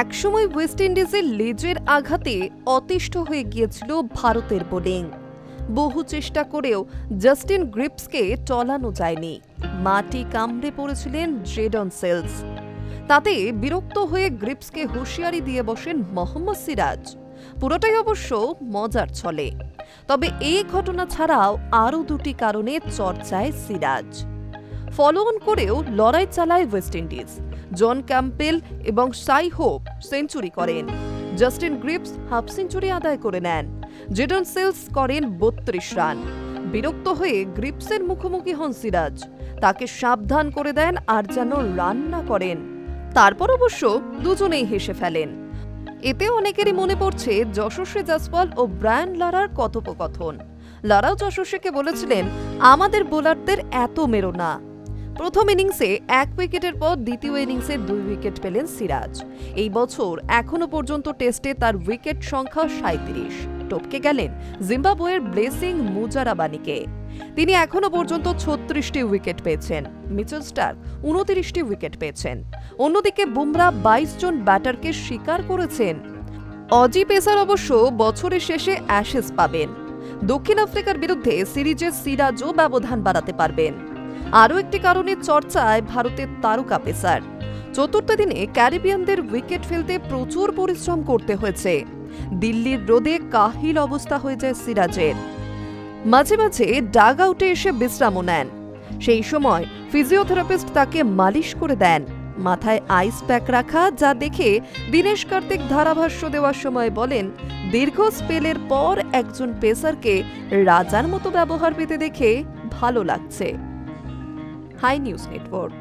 একসময় ওয়েস্ট ইন্ডিজের লেজের আঘাতে অতিষ্ঠ হয়ে গিয়েছিল ভারতের বোলিং। বহু চেষ্টা করেও জাস্টিন গ্রিপসকে টলানো যায়নি। মাটি কামড়ে পড়েছিলেন জেডন সেলস। তাতে বিরক্ত হয়ে গ্রিপসকে হুঁশিয়ারি দিয়ে বসেন মোহাম্মদ সিরাজ। পুরোটাই অবশ্য মজার ছলে। তবে এই ঘটনা ছাড়াও আরও দুটি কারণে চর্চায় সিরাজ। ফলো অন করেও লড়াই চালায় ওয়েস্ট ইন্ডিজ জন ক্যাম্পেল এবং সাই হোপ সেঞ্চুরি করেন। জাস্টিন গ্রিপস হাফ সেঞ্চুরি আদায় করে নেন। জেডন সেলস করেন বত্রিশ রান। বিরক্ত হয়ে গ্রিপসের মুখোমুখি হন সিরাজ। তাকে সাবধান করে দেন আর যেন রান না করেন। তারপর অবশ্য দুজনেই হেসে ফেলেন। এতে অনেকেরই মনে পড়ছে যশস্বী জাসওয়াল ও ব্রায়ান লারার কথোপকথন। লারাও যশস্বীকে বলেছিলেন, আমাদের বোলারদের এত মেরো না। প্রথম ইনিংসে এক উইকেটের পর দ্বিতীয় ইনিংসে দুই উইকেট পেলেন সিরাজ। এই বছর এখনও পর্যন্ত টেস্টে তার উইকেট সংখ্যা সাঁত্রিশ টপকে গেলেন জিম্বাবুয়ের ব্লেসিং মুজারাবানিকে। তিনি এখনও পর্যন্ত ছত্রিশটি উইকেট পেয়েছেন। মিচেল স্টার্ক উনত্রিশটি উইকেট পেয়েছেন। অন্যদিকে বুমরা বাইশ জন ব্যাটারকে স্বীকার করেছেন। অজি পেসার অবশ্য বছরের শেষে অ্যাশেস পাবেন। দক্ষিণ আফ্রিকার বিরুদ্ধে সিরিজের সিরাজও ব্যবধান বাড়াতে পারবেন। আরও একটি কারণে চর্চায় ভারতের তারকা পেসার। চতুর্থ দিনে ক্যারিবিয়ানদের উইকেট ফেলতে প্রচুর পরিশ্রম করতে হয়েছে। দিল্লির রোদে কাহিল অবস্থা হয়ে যায় সিরাজের। মাঝে মাঝে ডাগ আউটে এসে বিশ্রামও নেন। সেই সময় ফিজিওথেরাপিস্ট তাকে মালিশ করে দেন। মাথায় আইস প্যাক রাখা, যা দেখে দীনেশ কার্তিক ধারাভাষ্য দেওয়ার সময় বলেন, দীর্ঘ স্পেলের পর একজন পেসারকে রাজার মতো ব্যবহার পেতে দেখে ভালো লাগছে। High News Network.